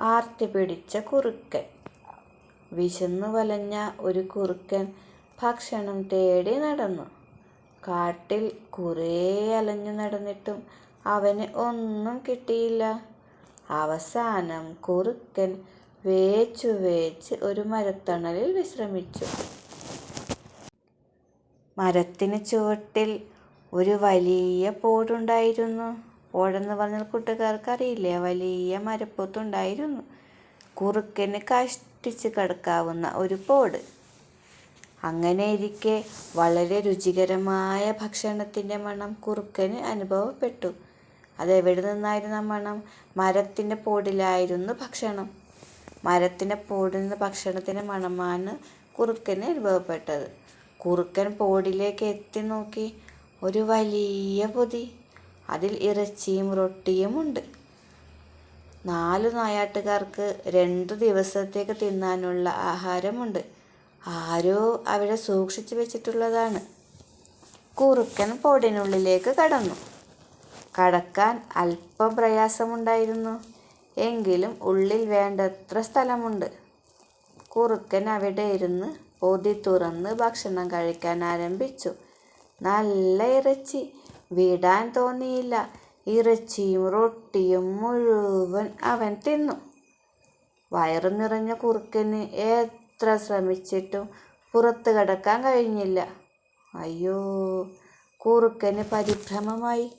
ആർത്തി പിടിച്ച കുറുക്കൻ. വിശന്നു വലഞ്ഞ ഒരു കുറുക്കൻ ഭക്ഷണം തേടി നടന്നു. കാട്ടിൽ കുറേ അലഞ്ഞു നടന്നിട്ടും അവന് ഒന്നും കിട്ടിയില്ല. അവസാനം കുറുക്കൻ വേച്ചു വേച്ച് ഒരു മരത്തണലിൽ വിശ്രമിച്ചു. മരത്തിന് ചുവട്ടിൽ ഒരു വലിയ പോടുണ്ടായിരുന്നു. പോടെന്ന് പറഞ്ഞാൽ കൂട്ടുകാർക്ക് അറിയില്ലേ വലിയ മരപ്പൊത്തുണ്ടായിരുന്നു. കുറുക്കന് കഷ്ടിച്ച് കിടക്കാവുന്ന ഒരു പോട്. അങ്ങനെ ഇരിക്കെ വളരെ രുചികരമായ ഭക്ഷണത്തിന്റെ മണം കുറുക്കന് അനുഭവപ്പെട്ടു. അതെവിടെ നിന്നായിരുന്ന മണം? മരത്തിന്റെ പോടിലായിരുന്നു ഭക്ഷണം. മരത്തിന്റെ പോടിൽ നിന്ന് ഭക്ഷണത്തിന്റെ മണമാണ് കുറുക്കന് അനുഭവപ്പെട്ടത്. കുറുക്കൻ പോടിലേക്ക് എത്തി നോക്കി. ഒരു വലിയ പൊതി. അതിൽ ഇറച്ചിയും റൊട്ടിയും ഉണ്ട്. നാല് നായാട്ടുകാർക്ക് രണ്ടു ദിവസത്തേക്ക് തിന്നാനുള്ള ആഹാരമുണ്ട്. ആരോ അവിടെ സൂക്ഷിച്ചു വെച്ചിട്ടുള്ളതാണ്. കുറുക്കൻ പോടിനുള്ളിലേക്ക് കടന്നു. കടക്കാൻ അല്പം പ്രയാസമുണ്ടായിരുന്നു. എങ്കിലും ഉള്ളിൽ വേണ്ടത്ര സ്ഥലമുണ്ട്. കുറുക്കൻ അവിടെ ഇരുന്ന് പൊതി തുറന്ന് ഭക്ഷണം കഴിക്കാൻ ആരംഭിച്ചു. നല്ല ഇറച്ചി. വിടാൻ തോന്നിയില്ല. ഇറച്ചിയും റൊട്ടിയും മുഴുവൻ അവൻ തിന്നു. വയറു നിറഞ്ഞ കുറുക്കന് എത്ര ശ്രമിച്ചിട്ടും പുറത്ത് കടക്കാൻ കഴിഞ്ഞില്ല. അയ്യോ കുറുക്കന് പരിഭ്രമമായി.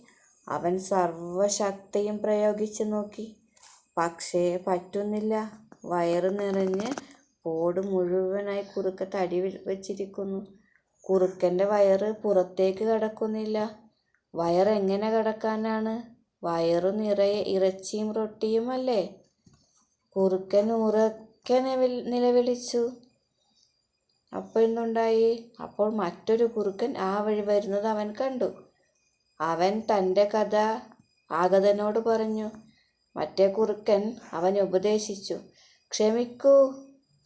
അവൻ സർവശക്തിയും പ്രയോഗിച്ചു നോക്കി. പക്ഷേ പറ്റുന്നില്ല. വയറ് നിറഞ്ഞ് പോട് മുഴുവനായി കുറുക്ക തടി വെച്ചിരിക്കുന്നു. കുറുക്കന്റെ വയറ് പുറത്തേക്ക് കടക്കുന്നില്ല. വയറെങ്ങനെ കടക്കാനാണ്? വയറു നിറയെ ഇറച്ചിയും റൊട്ടിയും അല്ലേ കുറുക്കൻ ഉറക്കെ നിലവിളിച്ചു. അപ്പോൾ എന്തുണ്ടായി? അപ്പോൾ മറ്റൊരു കുറുക്കൻ ആ വഴി വരുന്നത് അവൻ കണ്ടു. അവൻ തന്റെ കഥ ആഗതനോട് പറഞ്ഞു. മറ്റേ കുറുക്കൻ അവൻ ഉപദേശിച്ചു. ക്ഷമിക്കൂ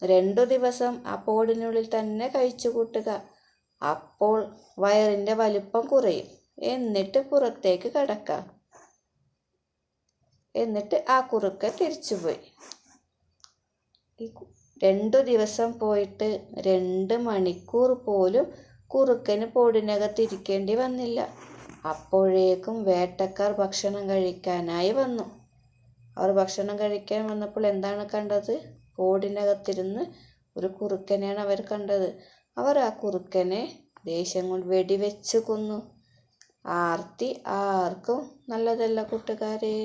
രണ്ടു ദിവസം ആ പോടിനുള്ളിൽ തന്നെ കഴിച്ചു കൂട്ടുക. അപ്പോൾ വയറിന്റെ വലിപ്പം കുറയും. എന്നിട്ട് പുറത്തേക്ക് കടക്കാം. എന്നിട്ട് ആ കുറുക്ക തിരിച്ചുപോയി. ഈ രണ്ടു ദിവസം പോയിട്ട് രണ്ട് മണിക്കൂർ പോലും കുറുക്കന് പോടിനകത്തിരിക്കേണ്ടി വന്നില്ല. അപ്പോഴേക്കും വേട്ടക്കാർ ഭക്ഷണം കഴിക്കാനായി വന്നു. അവർ ഭക്ഷണം കഴിക്കാൻ വന്നപ്പോൾ എന്താണ് കണ്ടത്? പോടിനകത്തിരുന്ന് ഒരു കുറുക്കനെയാണ് അവർ കണ്ടത്. അവർ ആ കുറുക്കനെ ദേഷ്യം കൊണ്ട് വെടിവെച്ച് കൊന്നു. ആർത്തി ആർക്കും നല്ലതല്ല കൂട്ടുകാരെ.